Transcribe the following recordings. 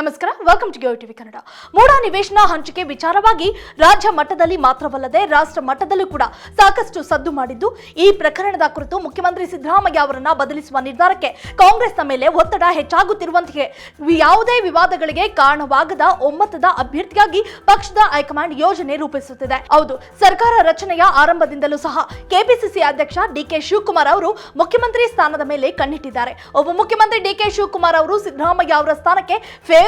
ನಮಸ್ಕಾರ welcome to TV Kannada. MUDA ನಿವೇಶನ ಹಂಚಿಕೆ ವಿಚಾರವಾಗಿ ರಾಜ್ಯ ಮಟ್ಟದಲ್ಲಿ ಮಾತ್ರವಲ್ಲದೆ ರಾಷ್ಟ್ರ ಮಟ್ಟದಲ್ಲೂ ಕೂಡ ಸಾಕಷ್ಟು ಸದ್ದು ಮಾಡಿದ್ದು. ಈ ಪ್ರಕರಣದ ಕುರಿತು ಮುಖ್ಯಮಂತ್ರಿ ಸಿದ್ದರಾಮಯ್ಯ ಅವರನ್ನ ಬದಲಿಸುವ ನಿರ್ಧಾರಕ್ಕೆ ಕಾಂಗ್ರೆಸ್ನ ಮೇಲೆ ಒತ್ತಡ ಹೆಚ್ಚಾಗುತ್ತಿರುವಂತೆಯೇ ಯಾವುದೇ ವಿವಾದಗಳಿಗೆ ಕಾರಣವಾಗದ ಒಮ್ಮತದ ಅಭ್ಯರ್ಥಿಯಾಗಿ ಪಕ್ಷದ ಹೈಕಮಾಂಡ್ ಯೋಜನೆ ರೂಪಿಸುತ್ತಿದೆ. ಹೌದು, ಸರ್ಕಾರ ರಚನೆಯ ಆರಂಭದಿಂದಲೂ ಸಹ ಕೆಪಿಸಿಸಿ ಅಧ್ಯಕ್ಷ ಡಿಕೆ ಶಿವಕುಮಾರ್ ಅವರು ಮುಖ್ಯಮಂತ್ರಿ ಸ್ಥಾನದ ಮೇಲೆ ಕಣ್ಣಿಟ್ಟಿದ್ದಾರೆ. ಉಪಮುಖ್ಯಮಂತ್ರಿ ಡಿಕೆ ಶಿವಕುಮಾರ್ ಅವರು ಸಿದ್ದರಾಮಯ್ಯ ಅವರ ಸ್ಥಾನಕ್ಕೆ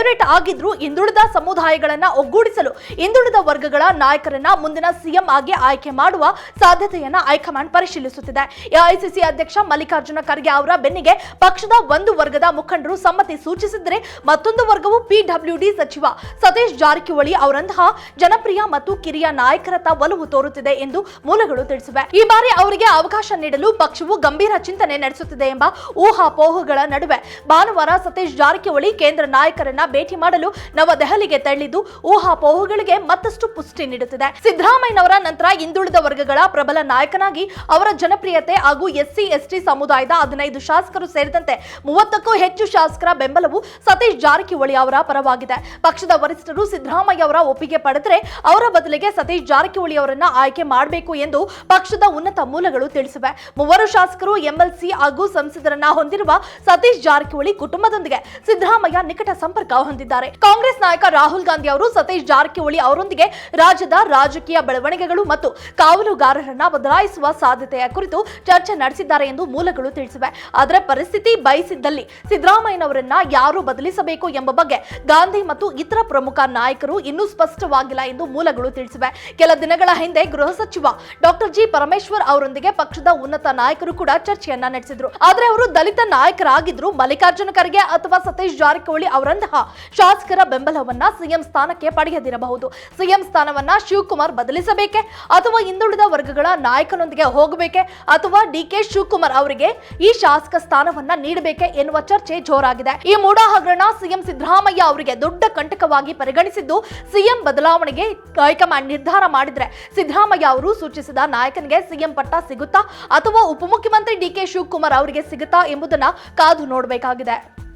ಫೇವರೇಟ್ ಆಗಿದ್ರು ಹಿಂದುಳಿದ ಸಮುದಾಯಗಳನ್ನ ಒಗ್ಗೂಡಿಸಲು ಹಿಂದುಳಿದ ವರ್ಗಗಳ ನಾಯಕರನ್ನ ಮುಂದಿನ ಸಿಎಂ ಆಗಿ ಆಯ್ಕೆ ಮಾಡುವ ಸಾಧ್ಯತೆಯನ್ನ ಹೈಕಮಾಂಡ್ ಪರಿಶೀಲಿಸುತ್ತಿದೆ. ಎಐಸಿಸಿ ಅಧ್ಯಕ್ಷ ಮಲ್ಲಿಕಾರ್ಜುನ ಖರ್ಗೆ ಅವರ ಬೆನ್ನಿಗೆ ಪಕ್ಷದ ಒಂದು ವರ್ಗದ ಮುಖಂಡರು ಸಮ್ಮತಿ ಸೂಚಿಸಿದರೆ ಮತ್ತೊಂದು ವರ್ಗವು ಪಿಡಬ್ಲ್ಯೂಡಿ ಸಚಿವ ಸತೀಶ್ ಜಾರಕಿಹೊಳಿ ಅವರಂತಹ ಜನಪ್ರಿಯ ಮತ್ತು ಕಿರಿಯ ನಾಯಕರತ್ತ ಒಲವು ತೋರುತ್ತಿದೆ ಎಂದು ಮೂಲಗಳು ತಿಳಿಸಿವೆ. ಈ ಬಾರಿ ಅವರಿಗೆ ಅವಕಾಶ ನೀಡಲು ಪಕ್ಷವು ಗಂಭೀರ ಚಿಂತನೆ ನಡೆಸುತ್ತಿದೆ ಎಂಬ ಊಹಾಪೋಹಗಳ ನಡುವೆ ಭಾನುವಾರ ಸತೀಶ್ ಜಾರಕಿಹೊಳಿ ಕೇಂದ್ರ ನಾಯಕರನ್ನ ಭೇಟಿ ಮಾಡಲು ನವದೆಹಲಿಗೆ ತೆರಳಿದ್ದು ಊಹಾಪೋಹಗಳಿಗೆ ಮತ್ತಷ್ಟು ಪುಷ್ಟಿ ನೀಡುತ್ತಿದೆ. ಸಿದ್ದರಾಮಯ್ಯನವರ ನಂತರ ಹಿಂದುಳಿದ ವರ್ಗಗಳ ಪ್ರಬಲ ನಾಯಕನಾಗಿ ಅವರ ಜನಪ್ರಿಯತೆ ಹಾಗೂ ಎಸ್ಸಿ, ಎಸ್ಟಿ ಸಮುದಾಯದ ಹದಿನೈದು ಶಾಸಕರು ಸೇರಿದಂತೆ ಮೂವತ್ತಕ್ಕೂ ಹೆಚ್ಚು ಶಾಸಕರ ಬೆಂಬಲವು ಸತೀಶ್ ಜಾರಕಿಹೊಳಿ ಅವರ ಪರವಾಗಿದೆ. ಪಕ್ಷದ ವರಿಷ್ಠರು ಸಿದ್ದರಾಮಯ್ಯ ಅವರ ಒಪ್ಪಿಗೆ ಪಡೆದರೆ ಅವರ ಬದಲಿಗೆ ಸತೀಶ್ ಜಾರಕಿಹೊಳಿ ಅವರನ್ನ ಆಯ್ಕೆ ಮಾಡಬೇಕು ಎಂದು ಪಕ್ಷದ ಉನ್ನತ ಮೂಲಗಳು ತಿಳಿಸಿವೆ. ಮೂವರು ಶಾಸಕರು ಎಂಎಲ್ಸಿ ಹಾಗೂ ಸಂಸದರನ್ನ ಹೊಂದಿರುವ ಸತೀಶ್ ಜಾರಕಿಹೊಳಿ ಕುಟುಂಬದೊಂದಿಗೆ ಸಿದ್ದರಾಮಯ್ಯ ನಿಕಟ ಸಂಪರ್ಕ ಹೊಂದಿದ್ದಾರೆ. ಕಾಂಗ್ರೆಸ್ ನಾಯಕ ರಾಹುಲ್ ಗಾಂಧಿ ಅವರು, ಸತೀಶ್ ಜಾರಕಿಹೊಳಿ ಅವರೊಂದಿಗೆ ರಾಜ್ಯದ ರಾಜಕೀಯ ಬೆಳವಣಿಗೆಗಳು ಮತ್ತು ಕಾವಲುಗಾರರನ್ನ ಬದಲಾಯಿಸುವ ಸಾಧ್ಯತೆಯ ಕುರಿತು ಚರ್ಚೆ ನಡೆಸಿದ್ದಾರೆ ಎಂದು ಮೂಲಗಳು ತಿಳಿಸಿವೆ. ಆದರೆ ಪರಿಸ್ಥಿತಿ ಬಯಸಿದ್ದಲ್ಲಿ ಸಿದ್ದರಾಮಯ್ಯನವರನ್ನ ಯಾರು ಬದಲಿಸಬೇಕು ಎಂಬ ಬಗ್ಗೆ ಗಾಂಧಿ ಮತ್ತು ಇತರ ಪ್ರಮುಖ ನಾಯಕರು ಇನ್ನೂ ಸ್ಪಷ್ಟವಾಗಿಲ್ಲ ಎಂದು ಮೂಲಗಳು ತಿಳಿಸಿವೆ. ಕೆಲ ದಿನಗಳ ಹಿಂದೆ ಗೃಹ ಸಚಿವ ಡಾಕ್ಟರ್ ಜಿ ಪರಮೇಶ್ವರ್ ಅವರೊಂದಿಗೆ ಪಕ್ಷದ ಉನ್ನತ ನಾಯಕರು ಕೂಡ ಚರ್ಚೆಯನ್ನ ನಡೆಸಿದ್ರು. ಆದರೆ ಅವರು ದಲಿತ ನಾಯಕರಾಗಿದ್ರು ಮಲ್ಲಿಕಾರ್ಜುನ ಖರ್ಗೆ ಅಥವಾ ಸತೀಶ್ ಜಾರಕಿಹೊಳಿ ಅವರಂತಹ ಶಾಸಕರ ಬೆಂಬಲವನ್ನ ಸಿಎಂ ಸ್ಥಾನಕ್ಕೆ ಪಡೆಯದಿರಬಹುದು. ಸಿಎಂ ಸ್ಥಾನವನ್ನ ಶಿವಕುಮಾರ್ ಬದಲಿಸಬೇಕೆ? ಅಥವಾ ಹಿಂದುಳಿದ ವರ್ಗಗಳ ನಾಯಕನೊಂದಿಗೆ ಹೋಗಬೇಕೆ? ಅಥವಾ ಡಿ ಕೆ ಶಿವಕುಮಾರ್ ಅವರಿಗೆ ಈ ಶಾಸಕ ಸ್ಥಾನವನ್ನ ನೀಡಬೇಕೆ ಎನ್ನುವ ಚರ್ಚೆ ಜೋರಾಗಿದೆ. ಈ ಮೂಡ ಹಗರಣ ಸಿಎಂ ಸಿದ್ದರಾಮಯ್ಯ ಅವರಿಗೆ ದೊಡ್ಡ ಕಂಟಕವಾಗಿ ಪರಿಗಣಿಸಿದ್ದು ಸಿಎಂ ಬದಲಾವಣೆಗೆ ಹೈಕಮಾಂಡ್ ನಿರ್ಧಾರ ಮಾಡಿದ್ರೆ ಸಿದ್ದರಾಮಯ್ಯ ಅವರು ಸೂಚಿಸಿದ ನಾಯಕನಿಗೆ ಸಿಎಂ ಪಟ್ಟ ಸಿಗುತ್ತಾ ಅಥವಾ ಉಪಮುಖ್ಯಮಂತ್ರಿ ಡಿ ಕೆ ಶಿವಕುಮಾರ್ ಅವರಿಗೆ ಸಿಗುತ್ತಾ ಎಂಬುದನ್ನ ಕಾದು ನೋಡಬೇಕಾಗಿದೆ.